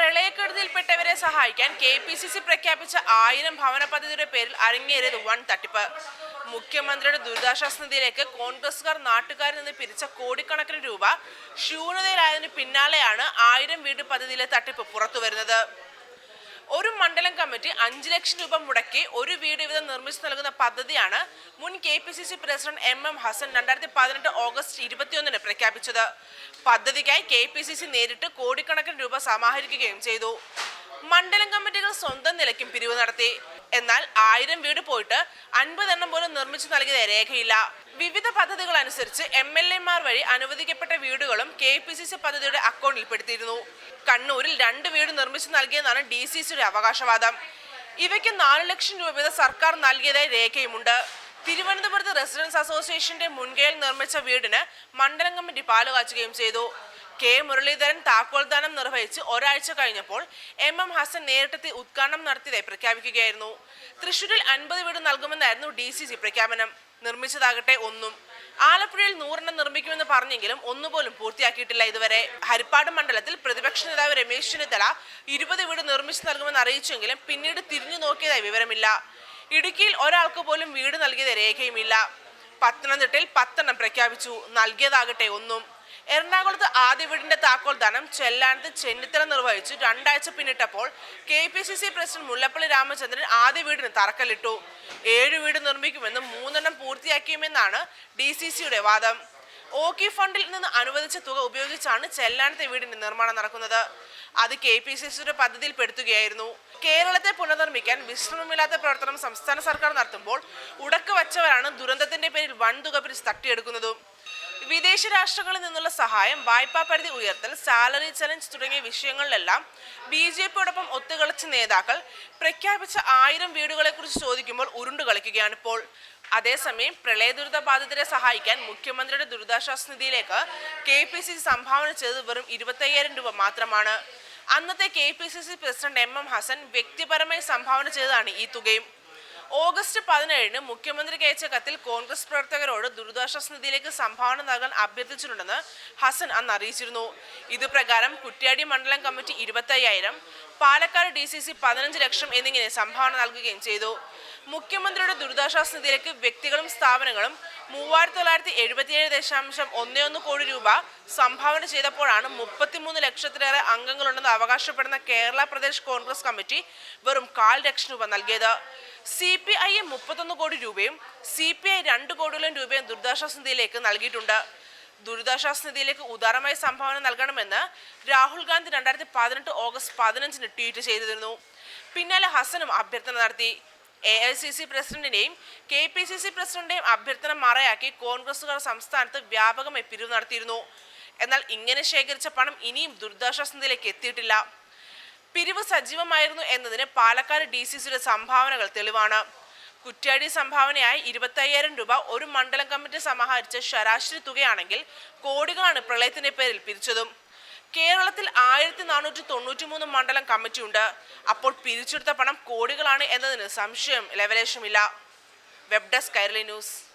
പ്രളയക്കെടുതിയിൽപ്പെട്ടവരെ സഹായിക്കാൻ K P C C പ്രഖ്യാപിച്ച ആയിരം ഭവന പദ്ധതിയുടെ പേരിൽ അരങ്ങേറിയത് വൻ തട്ടിപ്പ്. മുഖ്യമന്ത്രിയുടെ ദുരിതാശ്വാസ നിധിയിലേക്ക് കോൺഗ്രസുകാർ നാട്ടുകാരിൽ നിന്ന് പിരിച്ച കോടിക്കണക്കിന് രൂപ ശൂന്യതയിലായതിനു പിന്നാലെയാണ് ആയിരം വീട് പദ്ധതിയിലെ തട്ടിപ്പ് പുറത്തുവരുന്നത്. ഒരു മണ്ഡലം കമ്മിറ്റി അഞ്ച് ലക്ഷം രൂപ മുടക്കി ഒരു വീട് വീതം നിർമ്മിച്ചു നൽകുന്ന പദ്ധതിയാണ് മുൻ K P C C president M M Hassan രണ്ടായിരത്തി പതിനെട്ട് ഓഗസ്റ്റ് ഇരുപത്തിയൊന്നിന് പ്രഖ്യാപിച്ചത്. പദ്ധതിക്കായി കെ പി സി സി നേരിട്ട് കോടിക്കണക്കിന് രൂപ സമാഹരിക്കുകയും ചെയ്തു. മണ്ഡലം കമ്മിറ്റികൾ സ്വന്തം നിലയ്ക്കും പിരിവ് നടത്തി. എന്നാൽ ആയിരം വീട് പോയിട്ട് അൻപതെണ്ണം പോലും നിർമ്മിച്ചു നൽകിയ രേഖയില്ല. വിവിധ പദ്ധതികൾ അനുസരിച്ച് എം എൽ എമാർ വഴി അനുവദിക്കപ്പെട്ട വീടുകളും കെ പി സി സി പദ്ധതിയുടെ അക്കൗണ്ടിൽ പെടുത്തിയിരുന്നു. കണ്ണൂരിൽ രണ്ട് വീട് നിർമ്മിച്ചു നൽകിയെന്നാണ് ഡി സി സിയുടെ അവകാശവാദം. ഇവയ്ക്ക് നാല് ലക്ഷം രൂപ വീതം സർക്കാർ നൽകിയതായി രേഖയുമുണ്ട്. തിരുവനന്തപുരത്ത് റെസിഡൻസ് അസോസിയേഷന്റെ മുൻകൈയിൽ നിർമ്മിച്ച വീടിന് മണ്ഡലം കമ്മിറ്റി പാലുകാച്ചുകയും ചെയ്തു. കെ. മുരളീധരൻ താക്കോൽദാനം നിർവഹിച്ച് ഒരാഴ്ച കഴിഞ്ഞപ്പോൾ എം. എം. ഹസൻ നേരിട്ടെത്തി ഉദ്ഘാടനം നടത്തിയതായി പ്രഖ്യാപിക്കുകയായിരുന്നു. തൃശൂരിൽ അൻപത് വീട് നൽകുമെന്നായിരുന്നു ഡി സി സി പ്രഖ്യാപനം. നിർമ്മിച്ചതാകട്ടെ ഒന്നും. ആലപ്പുഴയിൽ നൂറെണ്ണം നിർമ്മിക്കുമെന്ന് പറഞ്ഞെങ്കിലും ഒന്നുപോലും പൂർത്തിയാക്കിയിട്ടില്ല ഇതുവരെ. ഹരിപ്പാട് മണ്ഡലത്തിൽ പ്രതിപക്ഷ നേതാവ് രമേശ് ചെന്നിത്തല ഇരുപത് വീട് നിർമ്മിച്ചു നൽകുമെന്ന് അറിയിച്ചെങ്കിലും പിന്നീട് തിരിഞ്ഞു നോക്കിയതായി വിവരമില്ല. ഇടുക്കിയിൽ ഒരാൾക്ക് പോലും വീട് നൽകിയത് രേഖയുമില്ല. പത്തനംതിട്ടയിൽ പത്തെണ്ണം പ്രഖ്യാപിച്ചു. നൽകിയതാകട്ടെ ഒന്നും. എറണാകുളത്ത് ആദ്യ വീടിന്റെ താക്കോൽ ദാനം ചെല്ലാനത്ത് ചെന്നിത്തല നിർവഹിച്ചു. രണ്ടാഴ്ച പിന്നിട്ടപ്പോൾ K P C C president Mullappally Ramachandran ആദ്യ വീടിന് തറക്കല്ലിട്ടു. ഏഴ് വീട് നിർമ്മിക്കുമെന്നും മൂന്നെണ്ണം പൂർത്തിയാക്കിയുമെന്നാണ് ഡി സി സിയുടെ വാദം. ഓക്കി ഫണ്ടിൽ നിന്ന് അനുവദിച്ച തുക ഉപയോഗിച്ചാണ് ചെല്ലാനത്തെ വീടിന്റെ നിർമ്മാണം നടക്കുന്നത്. അത് കെ പി സി സിയുടെ പദ്ധതിയിൽ പെടുത്തുകയായിരുന്നു കേരളത്തെ പുനർനിർമ്മിക്കാൻ വിശ്രമമില്ലാത്ത പ്രവർത്തനം സംസ്ഥാന സർക്കാർ നടത്തുമ്പോൾ ഉടക്ക വച്ചവരാണ് ദുരന്തത്തിന്റെ പേരിൽ വൻതുക പിരിച്ച് തട്ടിയെടുക്കുന്നതും. വിദേശ രാഷ്ട്രങ്ങളിൽ നിന്നുള്ള സഹായം വായ്പാ പരിധി ഉയർത്തൽ സാലറി ചലഞ്ച് തുടങ്ങിയ വിഷയങ്ങളിലെല്ലാം ബി ജെ പിയോടൊപ്പം ഒത്തുകളിച്ച നേതാക്കൾ പ്രഖ്യാപിച്ച ആയിരം വീടുകളെ കുറിച്ച് ചോദിക്കുമ്പോൾ ഉരുണ്ടു കളിക്കുകയാണ് ഇപ്പോൾ. അതേസമയം പ്രളയദുരിത ബാധിതരെ സഹായിക്കാൻ മുഖ്യമന്ത്രിയുടെ ദുരിതാശ്വാസ നിധിയിലേക്ക് കെ പി സി സി സംഭാവന ചെയ്തത് വെറും ഇരുപത്തയ്യായിരം രൂപ മാത്രമാണ്. അന്നത്തെ K P C C president M M Hassan വ്യക്തിപരമായി സംഭാവന ചെയ്തതാണ് ഈ തുകയും. ഓഗസ്റ്റ് പതിനേഴിന് മുഖ്യമന്ത്രിക്ക് അയച്ച കത്തിൽ കോൺഗ്രസ് പ്രവർത്തകരോട് ദുരിതാശ്വാസ നിധിയിലേക്ക് സംഭാവന നൽകാൻ അഭ്യർത്ഥിച്ചിട്ടുണ്ടെന്ന് ഹസൻ അന്ന് അറിയിച്ചിരുന്നു. ഇതുപ്രകാരം കുറ്റ്യാടി മണ്ഡലം കമ്മിറ്റി ഇരുപത്തയ്യായിരം പാലക്കാട് ഡി സി സി പതിനഞ്ച് ലക്ഷം എന്നിങ്ങനെ സംഭാവന നൽകുകയും ചെയ്തു. മുഖ്യമന്ത്രിയുടെ ദുരിതാശ്വാസ നിധിയിലേക്ക് വ്യക്തികളും സ്ഥാപനങ്ങളും മൂവായിരത്തി തൊള്ളായിരത്തി എഴുപത്തിയേഴ് ദശാംശം ഒന്നേ ഒന്ന് കോടി രൂപ സംഭാവന ചെയ്തപ്പോഴാണ് മുപ്പത്തിമൂന്ന് ലക്ഷത്തിലേറെ അംഗങ്ങളുണ്ടെന്ന് അവകാശപ്പെടുന്ന കേരള പ്രദേശ് കോൺഗ്രസ് കമ്മിറ്റി വെറും കാൽ ലക്ഷം രൂപ നൽകിയത്. സി പി ഐ മുപ്പത്തൊന്ന് കോടി രൂപയും സി പി ഐ രണ്ട് കോടിയോളം രൂപയും ദുരിതാശ്വാസ നിധിയിലേക്ക് നൽകിയിട്ടുണ്ട്. ദുരിതാശ്വാസ നിധിയിലേക്ക് ഉദാരമായ സംഭാവന നൽകണമെന്ന് രാഹുൽ ഗാന്ധി രണ്ടായിരത്തി പതിനെട്ട് ഓഗസ്റ്റ് പതിനഞ്ചിന് ട്വീറ്റ് ചെയ്തിരുന്നു. പിന്നാലെ ഹസനും അഭ്യർത്ഥന നടത്തി. എ ഐ സി സി പ്രസിഡന്റിന്റെയും കെ പി സി സി പ്രസിഡന്റിന്റെയും അഭ്യർത്ഥന മറയാക്കി കോൺഗ്രസുകാർ സംസ്ഥാനത്ത് വ്യാപകമായി പിരിവ് നടത്തിയിരുന്നു. എന്നാൽ ഇങ്ങനെ ശേഖരിച്ച പണം ഇനിയും ദുരിതാശ്വാസ നിധിയിലേക്ക് എത്തിയിട്ടില്ല. പിരിവ് സജീവമായിരുന്നു എന്നതിന് പാലക്കാട് ഡി സി സിയുടെ സംഭാവനകൾ തെളിവാണ്. കുറ്റ്യാടി സംഭാവനയായി ഇരുപത്തയ്യായിരം രൂപ ഒരു മണ്ഡലം കമ്മിറ്റി സമാഹരിച്ച ശരാശരി തുകയാണെങ്കിൽ കോടികളാണ് പ്രളയത്തിന്റെ പേരിൽ പിരിച്ചതും. കേരളത്തിൽ ആയിരത്തി നാനൂറ്റി തൊണ്ണൂറ്റി മൂന്ന് മണ്ഡലം കമ്മിറ്റിയുണ്ട്. അപ്പോൾ പിരിച്ചെടുത്ത പണം കോടികളാണ് എന്നതിന് സംശയം ലവലേശമില്ല. Web desk Kairali news.